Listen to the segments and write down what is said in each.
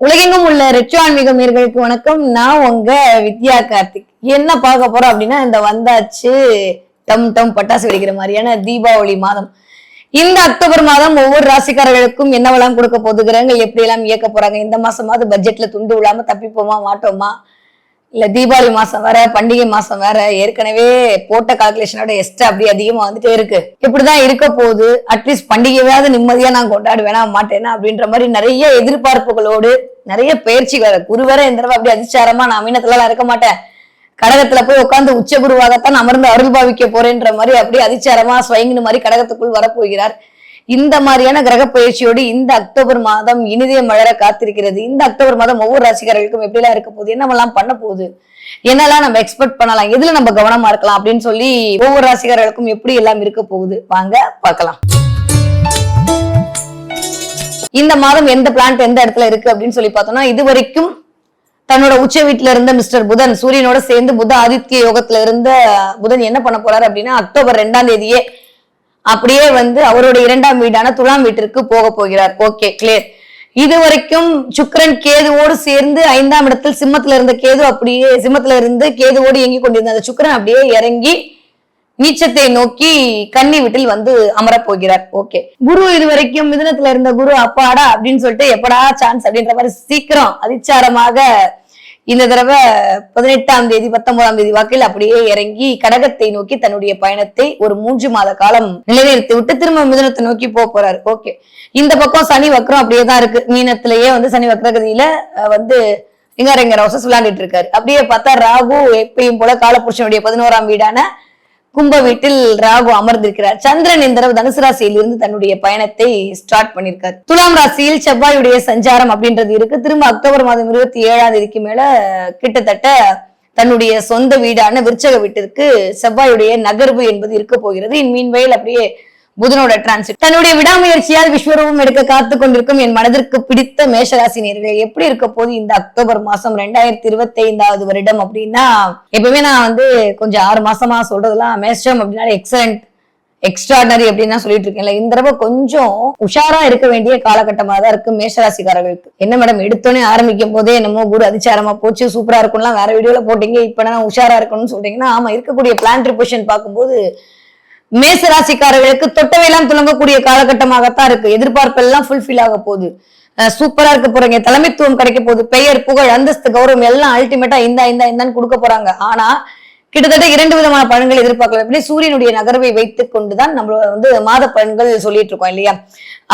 உலகெங்கும் உள்ள ரெட்ரோ ஆன்மீக நேர்களுக்கு வணக்கம். நான் உங்க வித்யா கார்த்திக். என்ன பார்க்க போறோம் அப்படின்னா இந்த வந்தாச்சு டம் டம் பட்டாசு வெடிக்கிற மாதிரியான தீபாவளி மாதம். இந்த அக்டோபர் மாதம் ஒவ்வொரு ராசிக்காரர்களுக்கும் என்னவெல்லாம் கொடுக்க போதுகிறாங்க கிரகங்கள் எப்படி எல்லாம் இயக்க போறாங்க இந்த மாசமாவது பட்ஜெட்ல துண்டு விழாம தப்பிப்போமா மாட்டோமா? இல்ல தீபாவளி மாசம் வேற பண்டிகை மாசம் வேற ஏற்கனவே போட்ட கால்குலேஷனோட எஸ்ட் அப்படி அதிகமா வந்துட்டே இருக்கு. இப்படிதான் இருக்க போகுது. அட்லீஸ்ட் பண்டிகையாவது நிம்மதியா நான் கொண்டாடுவேனா மாட்டேனா அப்படின்ற மாதிரி நிறைய எதிர்பார்ப்புகளோடு நிறைய பயிற்சிகள் குரு வேற இந்த தடவை அப்படி அதிச்சாரமா நான் மீனத்துல இருக்க மாட்டேன். கடகத்துல போய் உட்காந்து உச்ச குருவாகத்தான் அமர்ந்து அருள் பாவிக்க போறேன்ற மாதிரி அப்படியே அதிச்சாரமா ஸ்வயங்கின மாதிரி கடகத்துக்குள் வரப்போகிறார். இந்த மாதிரியான கிரக பயிற்சியோடு இந்த அக்டோபர் மாதம் இனிதே மலர காத்திருக்கிறது. இந்த அக்டோபர் மாதம் ஒவ்வொரு ராசிக்காரர்களுக்கும் எப்படிலாம் இருக்க போகுது? என்னவெல்லாம் பண்ண போகுது? என்னெல்லாம் நம்ம எக்ஸ்பெக்ட் பண்ணலாம்? எதுல நம்ம கவனமா இருக்கலாம்? அப்படின்னு சொல்லி ஒவ்வொரு ராசிக்காரர்களுக்கும் எப்படி எல்லாம் இருக்க போகுது? வாங்க பார்க்கலாம். இந்த மாதம் எந்த பிளான்ட் எந்த இடத்துல இருக்கு அப்படின்னு சொல்லி பார்த்தோம்னா இது வரைக்கும் தன்னோட உச்ச வீட்டுல இருந்த மிஸ்டர் புதன் சூரியனோட சேர்ந்து புத ஆதித்ய யோகத்துல இருந்த புதன் என்ன பண்ண போறாரு அப்படின்னா அக்டோபர் ரெண்டாம் தேதியே அப்படியே வந்து அவருடைய இரண்டாம் வீடான துலாம் வீட்டிற்கு போக போகிறார். ஓகே கிளியர் இது வரைக்கும் கேதுவோடு சேர்ந்து ஐந்தாம் இடத்தில் சிம்மத்துல இருந்த கேது அப்படியே சிம்மத்துல இருந்து கேதுவோடு இயங்கி கொண்டிருந்த அந்த சுக்கரன் அப்படியே இறங்கி நீச்சத்தை நோக்கி கன்னி வீட்டில் வந்து அமரப் போகிறார். ஓகே குரு இது வரைக்கும் இருந்த குரு அப்பாடா அப்படின்னு சொல்லிட்டு எப்படா சான்ஸ் அப்படின்ற மாதிரி சீக்கிரம் அதிச்சாரமாக இந்த தடவை பதினெட்டாம் தேதி பத்தொன்பதாம் தேதி வாக்கில் அப்படியே இறங்கி கடகத்தை நோக்கி தன்னுடைய பயணத்தை ஒரு மூன்று மாத காலம் நிலைநிறுத்தி விட்டு திரும்ப மிதனத்தை நோக்கி போக போறாரு. ஓகே இந்த பக்கம் சனி வக்கரம் அப்படியே தான் இருக்கு. மீனத்திலேயே வந்து சனி வக்ரகதியில வந்து வந்து ரிங்கர் ரோசஸ் விளையாண்டுட்டு இருக்காரு. அப்படியே பார்த்தா ராகு எப்பயும் போல காலபுருஷனுடைய பதினோராம் வீடான கும்ப வீட்டில் ராகு அமர்ந்திருக்கிறார். சந்திரன் இந்த தடவை தனுசு ராசியில் இருந்து தன்னுடைய பயணத்தை ஸ்டார்ட் பண்ணிருக்கார். துலாம் ராசியில் செவ்வாயுடைய சஞ்சாரம் அப்படின்றது இருக்கு. திரும்ப அக்டோபர் மாதம் இருபத்தி ஏழாம் தேதிக்கு மேல கிட்டத்தட்ட தன்னுடைய சொந்த வீடான விருச்சக வீட்டிற்கு செவ்வாயுடைய நகர்வு என்பது இருக்க போகிறது. இன் மீன்வெயில் அப்படியே புதனோட டிரான்சிட் தன்னுடைய விடாமுயற்சியால் விஸ்வரூபம் எடுக்க காத்து கொண்டிருக்கும் என் மனதிற்கு பிடித்த மேஷராசி நேர்களை எப்படி இருக்க போது இந்த அக்டோபர் மாசம் ரெண்டாயிரத்தி இருபத்தி ஐந்தாவது வருடம் அப்படின்னா எப்பவுமே நான் வந்து கொஞ்சம் ஆறு மாசமா சொல்றதெல்லாம் மேஷம் அப்படின்னா எக்ஸலண்ட் எக்ஸ்ட்ராடனரி அப்படின்னு சொல்லிட்டு இருக்கேன்ல. இந்த தடவை கொஞ்சம் உஷாரா இருக்க வேண்டிய காலகட்டமா தான் இருக்கு மேஷராசிக்காரர்களுக்கு. என்ன மேடம் எடுத்தோன்னே ஆரம்பிக்கும் போதே என்னமோ குரு அதிச்சாரமா போச்சு சூப்பரா இருக்கும்லாம் வேற வீடியோல போட்டீங்க இப்ப நான் உஷாரா இருக்கணும்னு சொல்றீங்கன்னா ஆமா இருக்கக்கூடிய பிளான் ட்ரிபியூஷன் பார்க்கும்போது மேச ராசிக்காரர்களுக்கு தொட்டவையெல்லாம் துளங்கக்கூடிய காலகட்டமாகத்தான் இருக்கு. எதிர்பார்ப்பெல்லாம் ஃபுல்ஃபில் ஆக போகுது. சூப்பரா இருக்க போறீங்க. தலைமைத்துவம் கிடைக்க போகுது. பெயர் புகழ் அந்தஸ்து கௌரவம் எல்லாம் அல்டிமேட்டா இந்த இந்த இந்தான்னு கொடுக்க போறாங்க. ஆனா கிட்டத்தட்ட இரண்டு விதமான பலன்கள் எதிர்பார்க்கலாம். எப்படி சூரியனுடைய நகர்வை வைத்துக் கொண்டுதான் நம்ம வந்து மாத பலன்கள் சொல்லிட்டு இருக்கோம் இல்லையா?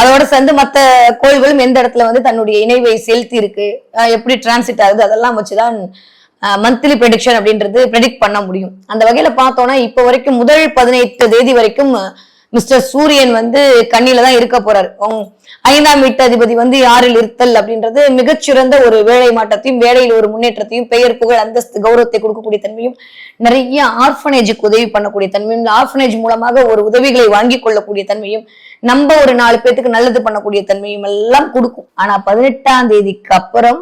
அதோட சேர்ந்து மத்த கோள்களும் எந்த இடத்துல வந்து தன்னுடைய இணைவை செலுத்தி இருக்கு எப்படி டிரான்சிட் ஆகுது அதெல்லாம் வச்சுதான் மந்த்லி ப்ரெடிக்ஷன் அப்படின்றது ப்ரெடிக்ட் பண்ண முடியும். அந்த வகையில பார்த்தோம்னா இப்போ வரைக்கும் முதல் பதினெட்டு தேதி வரைக்கும் மிஸ்டர் சூரியன் வந்து கண்ணில தான் இருக்க போறாரு. ஐந்தாம் வீட்டு அதிபதி வந்து யாரில் இருத்தல் அப்படின்றது மிகச்சிறந்த ஒரு வேலை மாற்றத்தையும் வேலையில் ஒரு முன்னேற்றத்தையும் பெயர் புகழ் அந்தஸ்து கௌரவத்தை கொடுக்கக்கூடிய தன்மையும் நிறைய ஆர்ஃபனேஜுக்கு உதவி பண்ணக்கூடிய தன்மையும் ஆர்ஃபனேஜ் மூலமாக ஒரு உதவிகளை வாங்கி கொள்ளக்கூடிய தன்மையும் நம்ம ஒரு நாலு பேத்துக்கு நல்லது பண்ணக்கூடிய தன்மையும் எல்லாம் கொடுக்கும். ஆனா பதினெட்டாம் தேதிக்கு அப்புறம்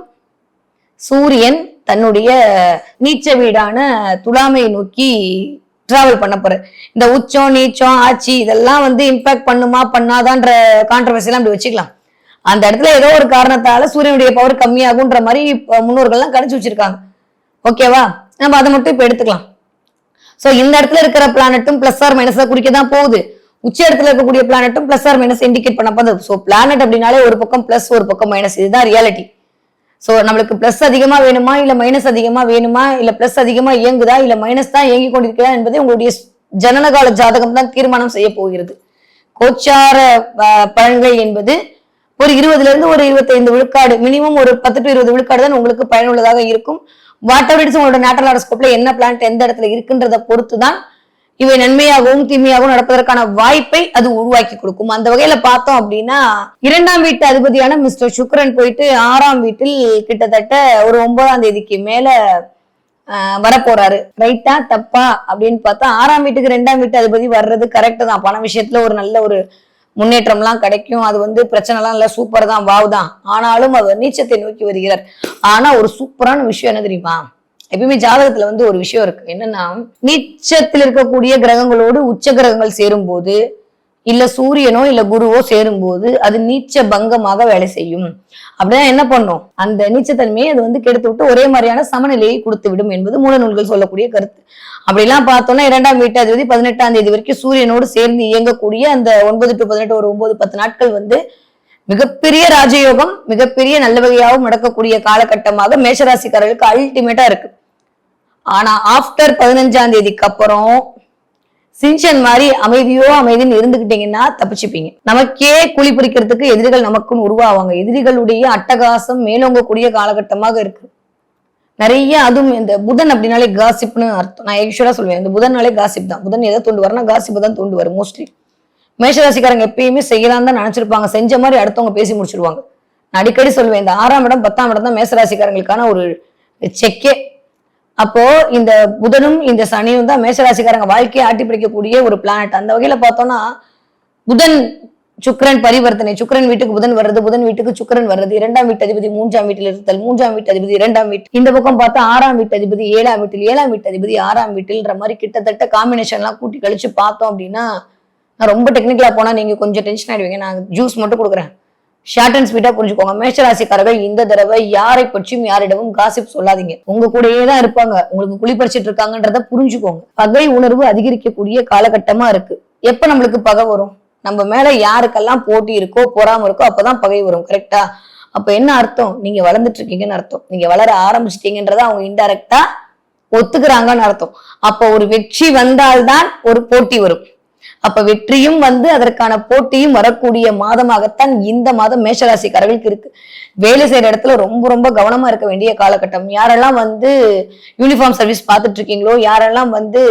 சூரியன் தன்னுடைய நீச்ச வீடான துலாமை நோக்கி டிராவல் பண்ண போற. இந்த உச்சம் நீச்சம் ஆட்சி இதெல்லாம் வந்து இம்பாக்ட் பண்ணுமா பண்ணாதான்ற கான்ட்ரவர்சி எல்லாம் அப்படி வச்சுக்கலாம். அந்த இடத்துல ஏதோ ஒரு காரணத்தால சூரியனுடைய பவர் கம்மியாகுன்ற மாதிரி முன்னோர்கள்லாம் கணிச்சு வச்சிருக்காங்க. ஓகேவா நம்ம அதை மட்டும் இப்ப எடுத்துக்கலாம். ஸோ இந்த இடத்துல இருக்கிற பிளானட்டும் பிளஸ் ஆர் மைனஸா குறிக்க தான் போகுது. உச்ச இடத்துல இருக்கக்கூடிய பிளானட்டும் பிளஸ் ஆர் மைனஸ் இண்டிகேட் பண்ண போகுது. ஸோ பிளானட் அப்படின்னாலே ஒரு பக்கம் பிளஸ் ஒரு பக்கம் மைனஸ் இதுதான் ரியாலிட்டி ஸோ நம்மளுக்கு ப்ளஸ் அதிகமாக வேணுமா? இல்லை மைனஸ் அதிகமாக வேணுமா? இல்லை பிளஸ் அதிகமாக இயங்குதா? இல்லை மைனஸ் தான் இயங்கி கொண்டிருக்கிறதா என்பதை உங்களுடைய ஜனனகால ஜாதகம் தான் தீர்மானம் செய்ய போகிறது. கோச்சார அஹ், பலன்கள் என்பது ஒரு இருபதுல இருந்து ஒரு இருபத்தைந்து விழுக்காடு மினிமம் ஒரு பத்து டு இருபது விழுக்காடு தான் உங்களுக்கு பயனுள்ளதாக இருக்கும். வாட் எவர் இட்ஸ் உங்களோட நேட்டல் ஹாரோஸ்கோப்ல என்ன பிளான்ட் எந்த இடத்துல இருக்குன்றத பொறுத்து தான் இவை நன்மையாகவும் தீமையாகவும் நடப்பதற்கான வாய்ப்பை அது உருவாக்கி கொடுக்கும். அந்த வகையில பார்த்தோம் அப்படின்னா இரண்டாம் வீட்டு அதிபதியான மிஸ்டர் சுக்ரன் போயிட்டு ஆறாம் வீட்டில் கிட்டத்தட்ட ஒரு ஒன்பதாம் தேதிக்கு மேல வரப்போறாரு. ரைட்டா தப்பா அப்படின்னு பார்த்தா ஆறாம் வீட்டுக்கு ரெண்டாம் வீட்டு அதிபதி வர்றது கரெக்ட் தான். பண விஷயத்துல ஒரு நல்ல ஒரு முன்னேற்றம்லாம் கிடைக்கும். அது வந்து பிரச்சனைலாம் இல்லை சூப்பர் தான் வாவ் தான். ஆனாலும் அவர் நீச்சத்தை நோக்கி வருகிறார். ஆனா ஒரு சூப்பரான விஷயம் என்ன தெரியுமா? எப்பயுமே ஜாதகத்துல வந்து ஒரு விஷயம் இருக்கு. என்னன்னா நீச்சத்தில் இருக்கக்கூடிய கிரகங்களோடு உச்ச கிரகங்கள் சேரும்போது இல்ல சூரியனோ இல்ல குருவோ சேரும் போது அது நீச்ச பங்கமாக வேலை செய்யும். அப்படின்னா என்ன பண்ணும்? அந்த நீச்சத்தன்மையை அது வந்து கெடுத்து விட்டு ஒரே மாதிரியான சமநிலையை கொடுத்து விடும் என்பது மூல நூல்கள் சொல்லக்கூடிய கருத்து. அப்படிலாம் பார்த்தோம்னா இரண்டாம் வீட்டாதிபதி பதினெட்டாம் தேதி வரைக்கும் சூரியனோடு சேர்ந்து இயங்கக்கூடிய அந்த ஒன்பது டு பதினெட்டு ஒரு ஒன்பது பத்து நாட்கள் வந்து மிகப்பெரிய ராஜயோகம் மிகப்பெரிய நல்ல வகையாகவும் நடக்கக்கூடிய காலகட்டமாக மேஷராசிக்காரர்களுக்கு அல்டிமேட்டா இருக்கு. ஆனா ஆஃப்டர் பதினஞ்சாம் தேதிக்கு அப்புறம் சின்சன் மாதிரி அமைதியோ அமைதின்னு இருந்துகிட்டீங்கன்னா தப்பிச்சுப்பீங்க. நமக்கே குழி பிடிக்கிறதுக்கு எதிரிகள் நமக்குன்னு உருவாவாங்க. எதிரிகளுடைய அட்டகாசம் மேலோங்கக்கூடிய காலகட்டமாக இருக்கு. நிறைய அதுவும் இந்த புதன் அப்படின்னாலே காசிப்னு அர்த்தம். நான் யூஸ்வலா சொல்லுவேன் இந்த புதன்னாலே காசிப் தான். புதன் எதை தூண்டு வரனா காசிப் தான் தூண்டு வரும் மோஸ்ட்லி மேஷராசிக்காரங்க எப்பயுமே செய்யலாம் தான் நினைச்சிருப்பாங்க. செஞ்ச மாதிரி அடுத்தவங்க பேசி முடிச்சிருவாங்க. நான் அடிக்கடி சொல்லுவேன் இந்த ஆறாம் இடம் பத்தாம் இடம் தான் மேசராசிக்காரங்களுக்கான ஒரு செக்கே அப்போ இந்த புதனும் இந்த சனியும் தான் மேஷராசிக்காரங்க வாழ்க்கையை ஆட்டி பிடிக்கக்கூடிய ஒரு பிளானட் அந்த வகையில பார்த்தோம்னா புதன் சுக்கரன் பரிவர்த்தனை. சுக்கரன் வீட்டுக்கு புதன் வர்றது புதன் வீட்டுக்கு சுக்கரன் வர்றது. இரண்டாம் வீட்டு அதிபதி மூன்றாம் வீட்டில் இருத்தல் மூன்றாம் வீட்டு அதிபதி இரண்டாம் வீட்டு. இந்த பக்கம் பார்த்தா ஆறாம் வீட்டு அதிபதி ஏழாம் வீட்டில் ஏழாம் வீட்டு அதிபதி ஆறாம் வீட்டில்ன்ற மாதிரி கிட்டத்தட்ட காம்பினேஷன் எல்லாம் கூட்டி கழிச்சு பார்த்தோம் அப்படின்னா நான் ரொம்ப டெக்னிக்கலா போனா நீங்க கொஞ்சம் டென்ஷன் ஆயிடுவீங்க. நான் ஜூஸ் மட்டும் கொடுக்குறேன். ஷார்ட் அண்ட் ஸ்வீட்டா புரிஞ்சுக்கோங்க. மேஷராசிக்காரர்கள் இந்த தடவை யாரை பற்றியும் யாரிடமும் காசிப் சொல்லாதீங்க. உங்க கூடயே தான் இருப்பாங்க. உங்களுக்கு குளிப்பறிச்சிட்டு இருக்காங்கன்றத புரிஞ்சுக்கோங்க. பகை உணர்வு அதிகரிக்கக்கூடிய காலகட்டமா இருக்கு. எப்ப நம்மளுக்கு பகை வரும்? நம்ம மேல யாருக்கெல்லாம் போட்டி இருக்கோ பொறாம இருக்கோ அப்பதான் பகை வரும். கரெக்டா அப்ப என்ன அர்த்தம்? நீங்க வளர்ந்துட்டு இருக்கீங்கன்னு அர்த்தம். நீங்க வளர ஆரம்பிச்சிட்டீங்கன்றத அவங்க இன்டைரக்டா ஒத்துக்கிறாங்கன்னு அர்த்தம். அப்ப ஒரு வெற்றி வந்தால்தான் ஒரு போட்டி வரும். அப்ப வெற்றியும் வந்து அதற்கான போட்டியும் வரக்கூடிய மாதமாகத்தான் இந்த மாதம் மேஷராசிக்காரர்களுக்கு இருக்கு. வேலை செய்யற இடத்துல ரொம்ப ரொம்ப கவனமா இருக்க வேண்டிய காலகட்டம். யாரெல்லாம் வந்து யூனிஃபார்ம் சர்வீஸ் பார்த்துட்டு இருக்கீங்களோ யாரெல்லாம் வந்து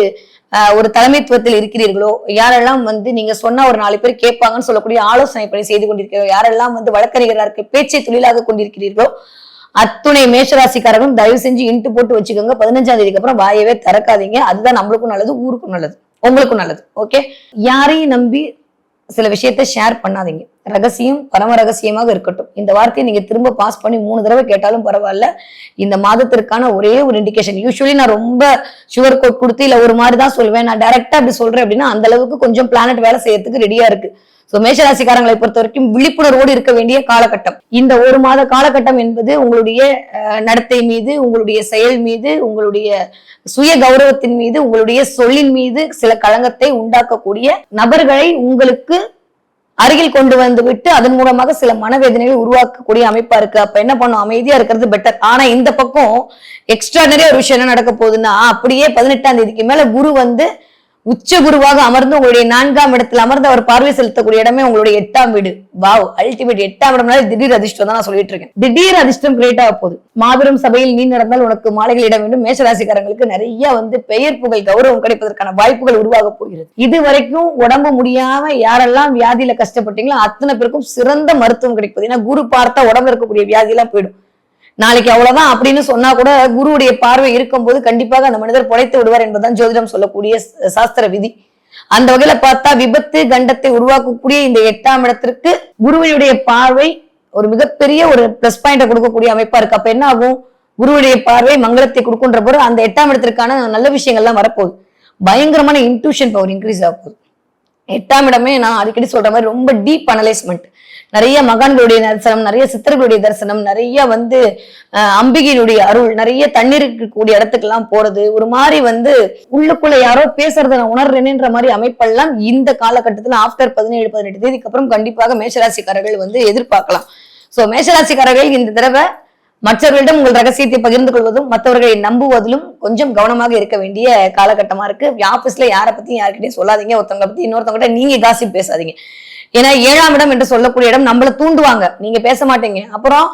ஒரு தலைமைத்துவத்தில் இருக்கிறீர்களோ யாரெல்லாம் வந்து நீங்க சொன்னா ஒரு நாலு பேர் கேட்பாங்கன்னு சொல்லக்கூடிய ஆலோசனை பணி செய்து கொண்டிருக்கிறீர்களோ யாரெல்லாம் வந்து வழக்கறிஞராக இருக்க பேச்சை தொழிலாக கொண்டிருக்கிறீர்களோ அத்துணை மேஷராசிக்காரர்களும் தயவு செஞ்சு இன்ட்டு போட்டு வச்சுக்கோங்க. பதினஞ்சாம் தேதிக்கு அப்புறம் வாயவே திறக்காதீங்க. அதுதான் நம்மளுக்கும் நல்லது ஊருக்கும் நல்லது. உங்களுக்கும் நல்லது ஓகே யாரையும் நம்பி சில விஷயத்த ஷேர் பண்ணாதீங்க. ரகசியம் பரம ரகசியமாக இருக்கட்டும். இந்த வார்த்தையை நீங்க திரும்ப பாஸ் பண்ணி மூணு தடவை கேட்டாலும் பரவாயில்ல. இந்த மாதத்திற்கான ஒரே ஒரு இண்டிகேஷன் யூஸ்வலி நான் ரொம்ப சுகர் கோட் கொடுத்து இல்ல ஒரு மாதிரி தான் சொல்லுவேன் நான் டைரக்டா அப்படி சொல்றேன் அப்படின்னா அந்த அளவுக்கு கொஞ்சம் பிளானட் வேலை செய்யறதுக்கு ரெடியா இருக்கு. சோ மேஷராசிக்காரங்களை பொறுத்த வரைக்கும் விழிப்புணர்வோடு இருக்க வேண்டிய காலகட்டம். இந்த ஒரு மாத காலகட்டம் என்பது உங்களுடைய அஹ், நடத்தை மீது உங்களுடைய செயல் மீது உங்களுடைய சுய கௌரவத்தின் மீது உங்களுடைய சொல்லின் மீது சில களங்கத்தை உண்டாக்கக்கூடிய நபர்களை உங்களுக்கு அருகில் கொண்டு வந்து விட்டு அதன் மூலமாக சில மனவேதனைகளை உருவாக்கக்கூடிய அமைப்பா இருக்கு. அப்ப என்ன பண்ணும்? அமைதியா இருக்கிறது பெட்டர் ஆனா இந்த பக்கம் எக்ஸ்ட்ரா ஒரு விஷயம் என்ன நடக்க போகுதுன்னா அப்படியே பதினெட்டாம் தேதிக்கு மேல குரு வந்து உச்ச குருவாக அமர்ந்து உங்களுடைய நான்காம் இடத்தில் அமர்ந்து அவர் பார்வை செலுத்தக்கூடிய இடமே உங்களுடைய எட்டாம் வீடு. வாவ் அல்டிமேட் எட்டாம் இடம்னால திடீர் அதிர்ஷ்டம் தான் நான் சொல்லிட்டு இருக்கேன். திடீர் அதிர்ஷ்டம் கிரியேட் ஆக போகுது. மாபெரும் சபையில் நீ நடந்தால் உனக்கு மாலைகள் இடம் வேண்டும். மேஷராசிக்காரங்களுக்கு நிறைய வந்து பெயர் புகழ் கௌரவம் கிடைப்பதற்கான வாய்ப்புகள் உருவாக போகிறது. இது வரைக்கும் உடம்பு முடியாம யாரெல்லாம் வியாதியில கஷ்டப்பட்டீங்களோ அத்தனை பேருக்கும் சிறந்த மருத்துவம் கிடைப்பது. ஏன்னா குரு பார்த்தா உடம்பு இருக்கக்கூடிய வியாதி எல்லாம் போயிடும். நாளைக்கு அவ்வளவுதான் அப்படின்னு சொன்னா கூட குருவுடைய பார்வை இருக்கும்போது கண்டிப்பாக அந்த மனிதர் புடைத்து விடுவார் என்பதுதான் ஜோதிடம் சொல்லக்கூடிய சாஸ்திர விதி. அந்த வகையில பார்த்தா விபத்து கண்டத்தை உருவாக்கக்கூடிய இந்த எட்டாம் இடத்திற்கு குருவினுடைய பார்வை ஒரு மிகப்பெரிய ஒரு பிளஸ் பாயிண்ட கொடுக்கக்கூடிய அமைப்பா இருக்கு. அப்ப என்ன ஆகும்? குருவுடைய பார்வை மங்களத்தை கொடுக்குன்ற போது அந்த எட்டாம் இடத்திற்கான நல்ல விஷயங்கள்லாம் வரப்போகுது. பயங்கரமான இன்ட்யூஷன் பவர் இன்க்ரீஸ் ஆகும் எட்டாம் இடமே நான் அடிக்கடி சொல்ற மாதிரி ரொம்ப டீப் அனலைஸ்மெண்ட் நிறைய மகான்களுடைய தரிசனம் நிறைய சித்தர்களுடைய தரிசனம் நிறைய வந்து அம்பிகையினுடைய அருள் நிறைய தண்ணீர் இருக்கக்கூடிய இடத்துக்கெல்லாம் போறது ஒரு மாதிரி வந்து உள்ளுக்குள்ள யாரோ பேசுறத நான் உணர்றேனேன்ற மாதிரி அமைப்பெல்லாம் இந்த காலகட்டத்தில் ஆஃப்டர் பதினேழு பதினெட்டு தேதிக்கு அப்புறம் கண்டிப்பாக மேஷராசிக்காரர்கள் வந்து எதிர்பார்க்கலாம். ஸோ மேஷராசிக்காரர்கள் இந்த தடவை மற்றவர்களிடம் உங்கள் ரகசியத்தை பகிர்ந்து கொள்வதும் மற்றவர்களை நம்புவதிலும் கொஞ்சம் கவனமாக இருக்க வேண்டிய காலகட்டமா இருக்கு. ஆபீஸ்ல யாரை பத்தியும் யார்கிட்டயும் சொல்லாதீங்க. ஒருத்தவங்க பத்தி இன்னொருத்தவங்க நீங்க காசி பேசாதீங்க. ஏன்னா ஏழாம் இடம் என்று சொல்லக்கூடிய இடம் நம்மள தூண்டுவாங்க. நீங்க பேச மாட்டீங்க. அப்புறம்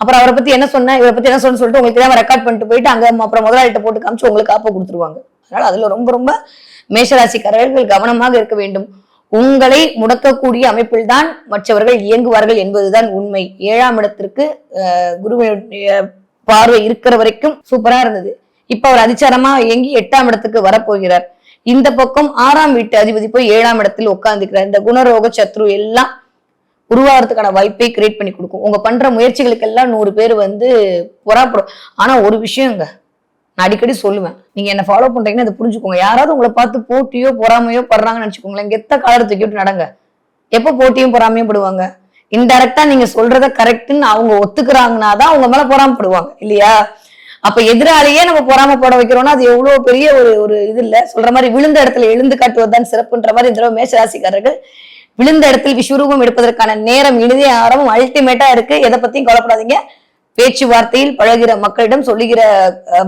அப்புறம் அவரை பத்தி என்ன சொன்ன இவரை பத்தி என்ன சொன்னு சொல்லிட்டு உங்களுக்கு தான் ரெக்கார்ட் பண்ணிட்டு போயிட்டு அங்க அப்புறம் முதலாளிட்ட போட்டு காமிச்சு உங்களுக்கு காப்ப கொடுத்துருவாங்க. அதனால அதுல ரொம்ப ரொம்ப மேஷராசிக்காரர்கள் கவனமாக இருக்க வேண்டும். உங்களை முடக்கக்கூடிய அமைப்பில் தான் மற்றவர்கள் இயங்குவார்கள் என்பதுதான் உண்மை. ஏழாம் இடத்திற்கு குருவினுடைய பார்வை இருக்கிற வரைக்கும் சூப்பரா இருந்தது. இப்ப அவர் அதிச்சாரமா இயங்கி எட்டாம் இடத்துக்கு வரப்போகிறார். இந்த பக்கம் ஆறாம் வீட்டு அதிபதி போய் ஏழாம் இடத்தில் உட்கார்ந்துக்கிறார் இந்த குணரோக சத்ரு எல்லாம் உருவாகிறதுக்கான வாய்ப்பை கிரியேட் பண்ணி கொடுக்கும். உங்க பண்ற முயற்சிகளுக்கெல்லாம் நூறு பேர் வந்து புறாப்படும். ஆனா ஒரு விஷயங்க நான் அடிக்கடி சொல்லுவேன். நீங்க என்ன ஃபாலோ பண்றீங்கன்னா அதை புரிஞ்சுக்கோங்க. யாராவது உங்களை பார்த்து போட்டியோ பொறாமையோ படுறாங்கன்னு நினைச்சுக்கோங்களேன். கெத்த காலர் தூக்கி விட்டு நடங்க. எப்போ போட்டியும் பொறாமையும் படுவாங்க? இன்டெரக்டா நீங்க சொல்றத கரெக்ட்னு அவங்க ஒத்துக்கிறாங்கன்னா தான் அவங்க மேல பொறாமப்படுவாங்க. இல்லையா? அப்ப எதிராளியே நம்ம பொறாமப்பட வைக்கிறோம்னா அது எவ்வளவு பெரிய ஒரு ஒரு இது இல்ல. சொல்ற மாதிரி விழுந்த இடத்துல எழுந்து காட்டுவதுதான் சிறப்புன்ற மாதிரி இந்த தடவை மேஷராசிக்காரர்கள் விழுந்த இடத்தில் விஸ்வரூபம் எடுப்பதற்கான நேரம் இனிதே ஆரம்பம் அல்டிமேட்டா இருக்கு. எதை பத்தியும் கவலைப்படாதீங்க. பேச்சுவார்த்தையில் பழகிற மக்களிடம் சொல்லுகிற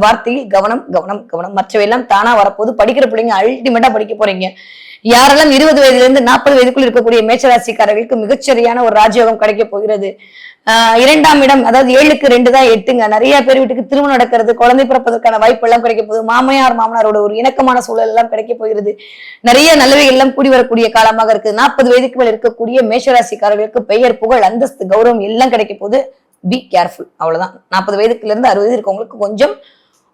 வார்த்தையில் கவனம் கவனம் கவனம். மற்றவையெல்லாம் தானா வரப்போது படிக்கிற பிள்ளைங்க அல்டிமேட்டா படிக்க போறீங்க. யாரெல்லாம் இருபது வயதுல இருந்து நாற்பது வயதுக்குள் இருக்கக்கூடிய மேச்சராசிக்காரர்களுக்கு மிகச்சரியான ஒரு ராஜயோகம் கிடைக்க போகிறது. ஆஹ் இரண்டாம் இடம் அதாவது ஏழுக்கு ரெண்டு தான் எட்டுங்க. நிறைய பேர் வீட்டுக்கு திருமணம் நடக்கிறது குழந்தை பிறப்பதற்கான வாய்ப்பு எல்லாம் கிடைக்க போகுது. மாமையார் மாமனாரோட ஒரு இணக்கமான சூழல் எல்லாம் கிடைக்க போகிறது. நிறைய நல்லவைகள் எல்லாம் கூடி வரக்கூடிய காலமாக இருக்கு நாற்பது வயதுக்கு மேல் இருக்கக்கூடிய மேஷராசிக்காரர்களுக்கு பெயர் புகழ் அந்தஸ்து கௌரவம் எல்லாம் கிடைக்க போகுது. பி கேர்ஃபுல் அவ்வளவுதான். நாற்பது வயதுக்குல இருந்து அறுபது இருக்கவங்களுக்கு கொஞ்சம்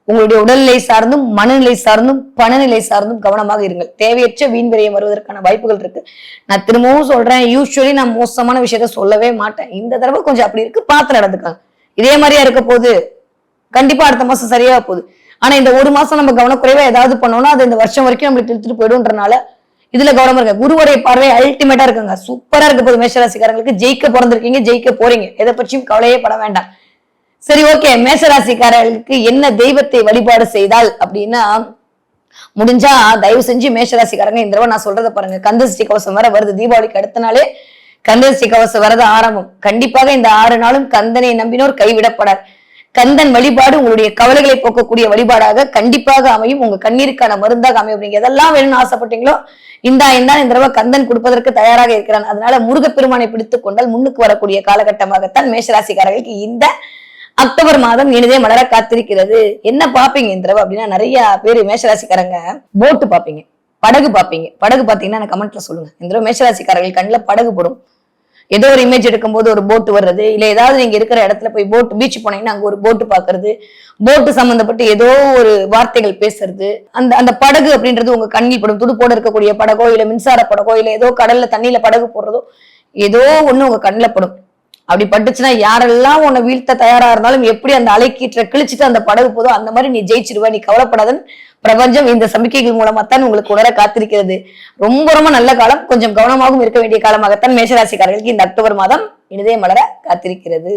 உங்களுடைய உடல்நிலை சார்ந்தும் மனநிலை சார்ந்தும் பணநிலை சார்ந்தும் கவனமாக இருங்கள். தேவையற்ற வீண் விரயம் வருவதற்கான வாய்ப்புகள் இருக்கு. நான் திரும்பவும் சொல்றேன் யூஸ்வலி நான் மோசமான விஷயத்த சொல்லவே மாட்டேன். இந்த தடவை கொஞ்சம் அப்படி இருக்கு பார்த்து நடந்துக்காங்க இதே மாதிரியா இருக்க போது கண்டிப்பா அடுத்த மாசம் சரியா போகுது. ஆனா இந்த ஒரு மாசம் நம்ம கவனக்குறைவா ஏதாவது பண்ணோம்னா அது இந்த வருஷம் வரைக்கும் நம்மளுக்கு இழுத்துட்டு போயிடும்ன்றனால இதுல கவனமா இருக்கு குருவரை பார்வை அல்டிமேட்டா இருக்குங்க. சூப்பரா இருக்க போது மேஷராசிக்காரங்களுக்கு. ஜெயிக்க பிறந்திருக்கீங்க ஜெயிக்க போறீங்க. எதை பற்றியும் கவலையே பட வேண்டாம். சரி ஓகே மேஷராசிக்காரர்களுக்கு என்ன தெய்வத்தை வழிபாடு செய்தால் அப்படின்னா முடிஞ்சா தயவு செஞ்சு மேஷராசிக்காரங்க இந்த தடவை நான் சொல்றதை பாருங்க. கந்தசஷ்டி கவசம் வேற வருது. தீபாவளிக்கு அடுத்த நாளே கந்தசஷ்டி கவசம் வரது ஆரம்பம். கண்டிப்பாக இந்த ஆறு நாளும் கந்தனை நம்பினோர் கைவிடப்படார். கந்தன் வழிபாடு உங்களுடைய கவலைகளை போக்கக்கூடிய வழிபாடாக கண்டிப்பாக அமையும். உங்க கண்ணீருக்கான மருந்தாக அமையும். நீங்க எதெல்லாம் வேணும்னு ஆசைப்பட்டீங்களோ இந்தா இந்தா இந்த தடவை கந்தன் கொடுப்பதற்கு தயாராக இருக்கிறான். அதனால முருகப்பெருமானை பிடித்துக் கொண்டால் முன்னுக்கு வரக்கூடிய காலகட்டமாகத்தான் மேஷராசிக்காரர்களுக்கு இந்த அக்டோபர் மாதம் இனிதே மலர காத்திருக்கிறது. என்ன பாப்பீங்க இந்த தடவை அப்படின்னா நிறைய பேர் மேஷராசிக்காரங்க போட்டு பாப்பீங்க படகு பாப்பீங்க படகு பாத்தீங்கன்னா எனக்கு கமெண்ட்ல சொல்லுங்க. இந்த தடவை மேஷராசிக்காரர்கள் கண்ணில் படகு போடும். ஏதோ ஒரு இமேஜ் எடுக்கும்போது ஒரு போட்டு வர்றது இல்லை ஏதாவது நீங்கள் இருக்கிற இடத்துல போய் போட்டு பீச் போனீங்கன்னா அங்கே ஒரு போட்டு பார்க்கறது போட்டு சம்மந்தப்பட்டு ஏதோ ஒரு வார்த்தைகள் பேசுறது. அந்த அந்த படகு அப்படின்றது உங்கள் கண்ணில் படும். துடுப்போட இருக்கக்கூடிய படகோ இல்லை மின்சார படகோ இல்லை ஏதோ கடலில் தண்ணியில் படகு போடுறதோ ஏதோ ஒன்று உங்கள் கண்ணில் படும். அப்படி பட்டுச்சுன்னா யாரெல்லாம் உன்னை வீழ்த்த தயாரா இருந்தாலும் எப்படி அந்த அலைக்கீற்ற கிழிச்சிட்டு அந்த படகு போதோ அந்த மாதிரி நீ ஜெயிச்சிருவ நீ கவலைப்படாதன்னு பிரபஞ்சம் இந்த சமிக்கைகள் மூலமா தான் உங்களுக்கு உணர காத்திருக்கிறது. ரொம்ப ரொம்ப நல்ல காலம் கொஞ்சம் கவனமாகவும் இருக்க வேண்டிய காலமாகத்தான் மேஷராசிக்காரர்களுக்கு இந்த அக்டோபர் மாதம் இனிதே மலர காத்திருக்கிறது.